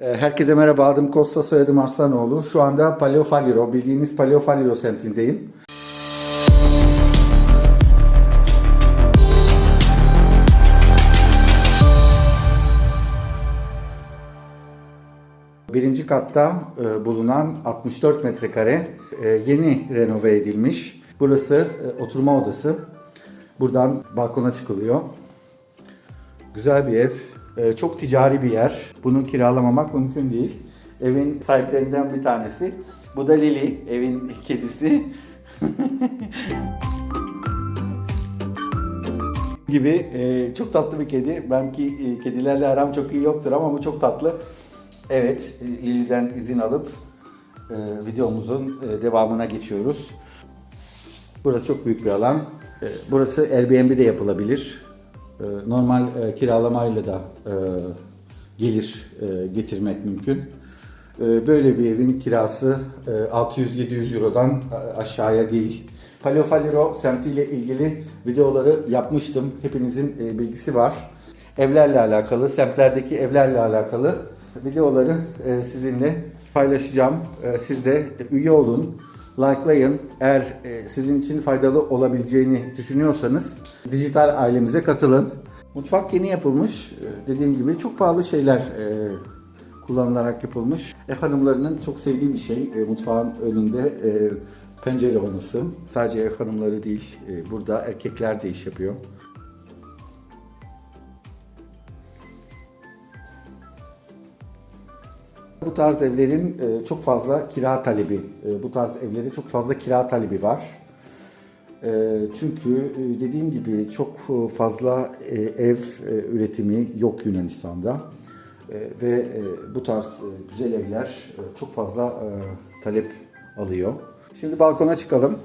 Ee, Herkese merhaba, adım Kosta, soyadım Arslanoğlu. Şu anda Paleofaliro, bildiğiniz Paleofaliro semtindeyim. Birinci katta e, bulunan 64 metrekare e, yeni renove edilmiş. Burası e, oturma odası. Buradan balkona çıkılıyor. Güzel bir ev. Ee, çok ticari bir yer. Bunu kiralamamak mümkün değil. Evin sahiplerinden bir tanesi. Bu da Lili, evin kedisi. gibi e, çok tatlı bir kedi. Belki e, kedilerle aram çok iyi yoktur ama bu çok tatlı. Evet, e, Lili'den izin alıp e, videomuzun e, devamına geçiyoruz. Burası çok büyük bir alan. E, Burası Airbnb de yapılabilir. E, Normal e, kiralamayla da e, gelir e, getirmek mümkün. E, Böyle bir evin kirası e, 600-700 Euro'dan aşağıya değil. Paleofaliro semtiyle ilgili videoları yapmıştım. Hepinizin bilgisi var. Evlerle alakalı, semtlerdeki evlerle alakalı videoları sizinle paylaşacağım. Siz de üye olun, likelayın. Eğer e, sizin için faydalı olabileceğini düşünüyorsanız dijital ailemize katılın. Mutfak yeni yapılmış. E, Dediğim gibi çok pahalı şeyler e, kullanılarak yapılmış. Ev hanımlarının çok sevdiği bir şey. Mutfağın önünde pencere olması. Sadece ev hanımları değil, burada erkekler de iş yapıyor. Bu tarz evlerin e, çok fazla kira talebi, e, bu tarz evlere çok fazla kira talebi var. E, Çünkü dediğim gibi çok fazla ev üretimi yok Yunanistan'da. Ve bu tarz güzel evler çok fazla talep alıyor. Şimdi balkona çıkalım.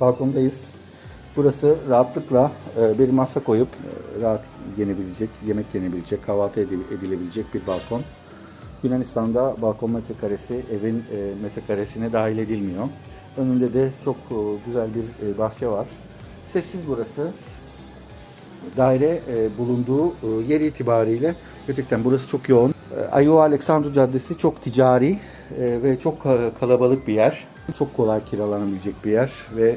Balkondayız. Burası rahatlıkla bir masa koyup rahat yenebilecek, yemek yenebilecek, kahvaltı edil- edilebilecek bir balkon. Yunanistan'da balkon metrekaresi evin e, metrekaresine dahil edilmiyor. Önünde de çok e, güzel bir e, bahçe var. Sessiz burası. Daire bulunduğu yer itibariyle gerçekten burası çok yoğun. Ayo Alexandru Caddesi çok ticari ve çok ka- kalabalık bir yer. Çok kolay kiralanabilecek bir yer ve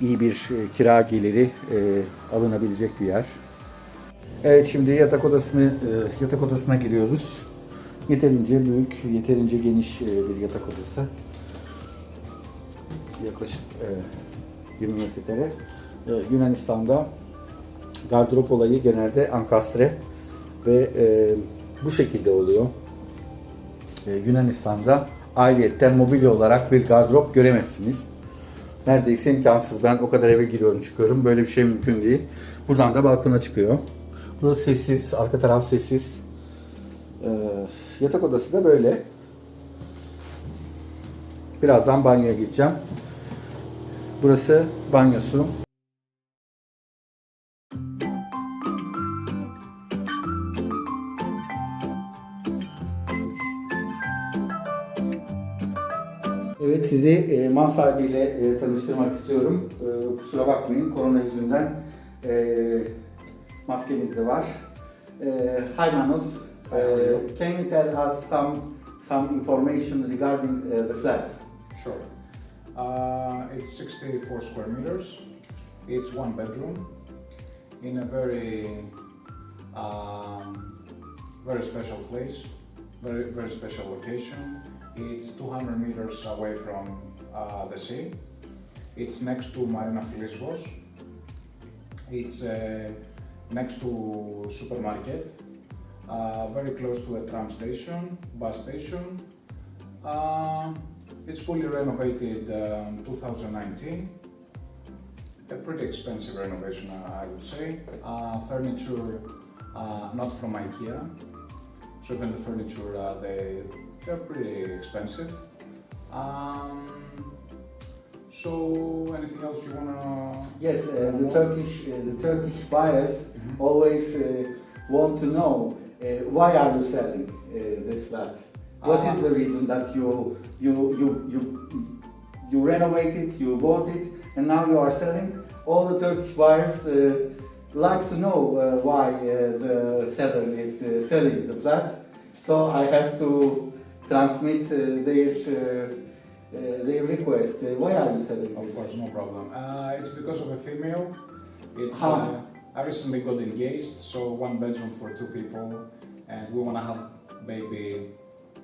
iyi bir kira geliri alınabilecek bir yer. Evet şimdi yatak odasını e, yatak odasına giriyoruz. Yeterince büyük, yeterince geniş e, bir yatak odası. Yaklaşık e, 20 metrekare. E, Yunanistan'da gardırop olayı genelde ankastre ve bu şekilde oluyor. Yunanistan'da ayrıyetten mobilya olarak bir gardırop göremezsiniz. Neredeyse imkansız. Ben o kadar eve giriyorum çıkıyorum. Böyle bir şey mümkün değil. Buradan da balkona çıkıyor. Burası sessiz, arka taraf sessiz. Ee, yatak odası da böyle. Birazdan banyoya gideceğim. Burası banyosu. Evet sizi e, mal sahibiyle e, tanıştırmak istiyorum. E, kusura bakmayın korona yüzünden e, maskemiz de var. E, hi Manos, Hi, how are you? E, can you tell us some some information regarding uh, the flat? Sure. Uh, it's 64 square meters. It's one bedroom in a very, um, very special place, very very special location. It's 200 meters away from uh, the sea. It's next to Marina Filisvos. It's uh, next to supermarket, uh, very close to a tram station, bus station. Uh, it's fully renovated um, 2019. A pretty expensive renovation, uh, I would say. Uh, furniture, uh, not from IKEA. So even the furniture, uh, they they're pretty expensive. Um, so anything else you wanna? Yes, uh, the Turkish uh, the Turkish buyers always uh, want to know uh, why are you selling uh, this flat? What is the reason that you you you you you renovated, you bought it, and now you are selling? All the Turkish buyers uh, like to know uh, why uh, the seller is uh, selling the flat. So I have to transmit uh, their uh, their request. Uh, why are you selling Of this? course, no problem. Uh, it's because of a female. It's How? Uh, I recently got engaged, so one bedroom for two people, and we want to have baby,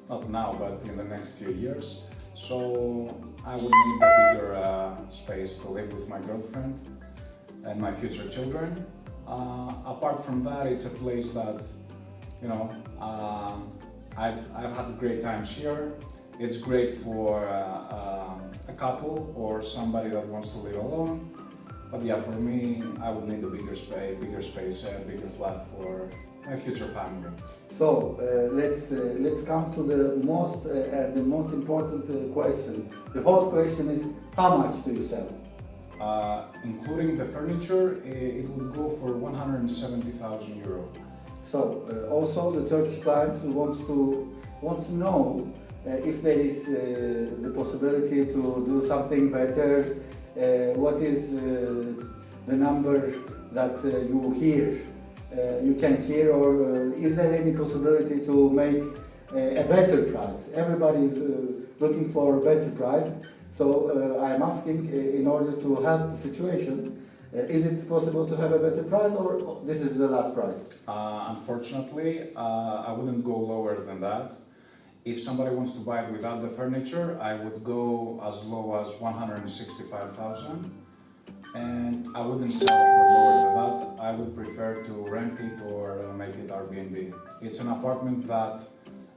not now, but in the next few years. So I would need a bigger uh, space to live with my girlfriend and my future children. Uh, apart from that, it's a place that, you know, um, I've, I've had great times here. It's great for uh, um, a couple or somebody that wants to live alone. But yeah, for me, I would need a bigger space, bigger space, a bigger flat for my future family. So uh, let's uh, let's come to the most uh, the most important uh, question. The whole question is how much do you sell? Uh, including the furniture, it would go for 170,000 euro. So uh, also the Turkish clients want to want to know uh, if there is uh, the possibility to do something better. Uh, what is uh, the number that uh, you hear? You can hear, or is there any possibility to make a better price? Everybody is looking for a better price. So I'm asking, in order to help the situation, uh, is it possible to have a better price, or this is the last price? Uh, unfortunately, uh, I wouldn't go lower than that. If somebody wants to buy it without the furniture, I would go as low as 165,000. And I wouldn't sell for lower than that. I would prefer to rent it or uh, make it Airbnb. It's an apartment that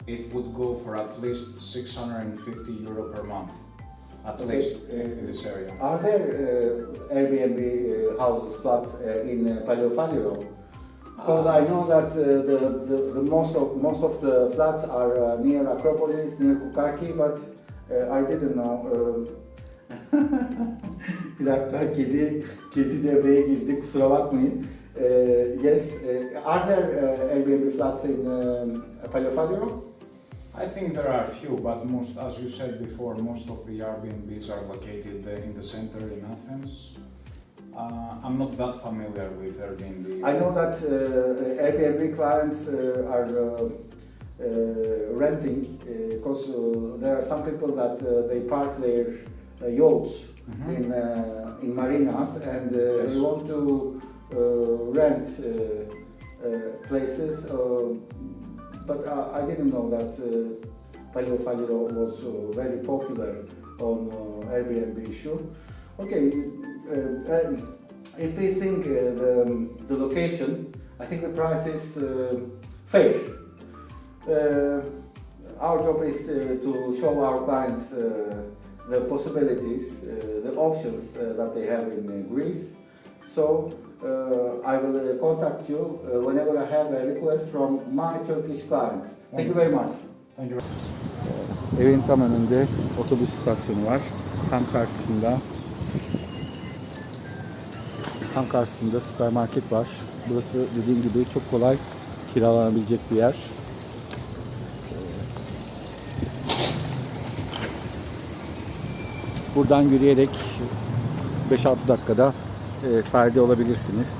it would go for at least 650 euro per month, at Okay, least uh, in this area. Are there uh, Airbnb uh, houses, flats uh, in uh? Because I know that uh, the, the, the most of most of the flats are uh, near Acropolis, near Kukaki, but uh, I didn't know. uh, Bir dakika, kedi kedi devreye girdi. Kusura bakmayın. Uh, yes, uh, are there uh, Airbnb flats in um, Paleofaliro? I think there are a few, but most, as you said before, most of the Airbnbs are located uh, in the center in Athens. Uh, I'm not that familiar with Airbnb. I know that uh, Airbnb clients uh, are uh, uh, renting because uh, there are some people that uh, they park their uh, yachts Mhm. in uh, in marinas and uh, they want to uh, rent uh, uh, places. Uh, but I didn't know that uh, Palio Faliro was uh, very popular on uh, Airbnb issue. Okay, if we think uh, the, the location, I think the price is uh, fair. Uh, our job is uh, to show our clients uh, the possibilities, uh, the options uh, that they have in uh, Greece. So uh, I will uh, contact you uh, whenever I have a request from my Turkish clients. Thank you very much. Thank you. Evin tam önünde otobüs istasyonu var. Tam karşısında tam karşısında süpermarket var. Burası dediğim gibi çok kolay kiralanabilecek bir yer. Buradan yürüyerek 5-6 dakikada e, sahilde olabilirsiniz.